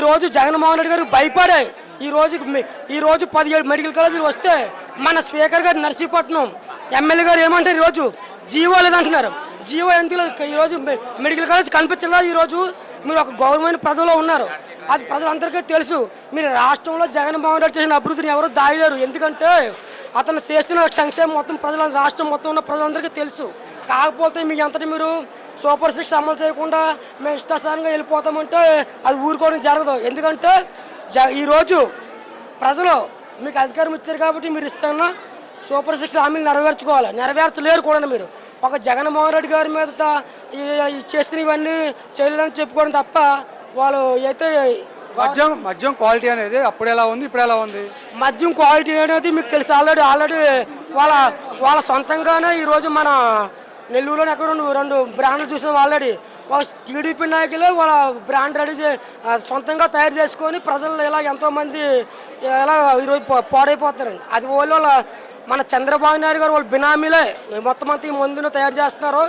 రోజు జగన్మోహన్ రెడ్డి గారు భయపడే ఈ రోజు ఈ రోజు పదిహేడు మెడికల్ కాలేజీలు వస్తే మన స్పీకర్ గారు నర్సీపట్నం ఎమ్మెల్యే గారు ఏమంటారు ఈరోజు? జీవో లేదంటున్నారు. జీవో ఎందుకు లేదు? ఈరోజు మెడికల్ కాలేజ్ కనిపించలేదు ఈరోజు? మీరు ఒక గౌరవమైన పదవిలో ఉన్నారు. అది ప్రజలందరికీ తెలుసు. మీరు రాష్ట్రంలో జగన్మోహన్ రెడ్డి చేసిన అభివృద్ధిని ఎవరు దాయలేరు. ఎందుకంటే అతను చేస్తున్న సంక్షేమం మొత్తం ప్రజల రాష్ట్రం మొత్తం ఉన్న ప్రజలందరికీ తెలుసు. కాకపోతే మీ అంతటి మీరు సూపర్ సిక్స్ అమలు చేయకుండా మేము ఇష్టాసారంగా వెళ్ళిపోతామంటే అది ఊరుకోవడం జరగదు. ఎందుకంటే జ ఈరోజు ప్రజలు మీకు అధికారం ఇచ్చారు కాబట్టి మీరు ఇస్తున్న సూపర్ సిక్స్ హామీలు నెరవేర్చుకోవాలి. నెరవేర్చలేరు కూడా మీరు. ఒక జగన్మోహన్ రెడ్డి గారి మీద చేసిన ఇవన్నీ చేయలేదని చెప్పుకోవడం తప్ప వాళ్ళు అయితే మద్యం మద్యం క్వాలిటీ అనేది అప్పుడు ఎలా ఉంది ఇప్పుడు ఎలా ఉంది? మద్యం క్వాలిటీ అనేది మీకు తెలుసు. ఆల్రెడీ ఆల్రెడీ వాళ్ళ వాళ్ళ సొంతంగానే ఈరోజు మన నెల్లూరులో ఎక్కడ రెండు రెండు బ్రాండ్లు చూసాం ఆల్రెడీ వాళ్ళ టీడీపీ నాయకులు వాళ్ళ బ్రాండ్ రెడీ చే సొంతంగా తయారు చేసుకొని ప్రజలు ఇలా ఎంతోమంది ఇలా ఈరోజు పాడైపోతారండి అది వాళ్ళు వాళ్ళ మన చంద్రబాబు నాయుడు గారు వాళ్ళు బినామీలే. మొత్తం అంతా ఈ మందును తయారు చేస్తున్నారు.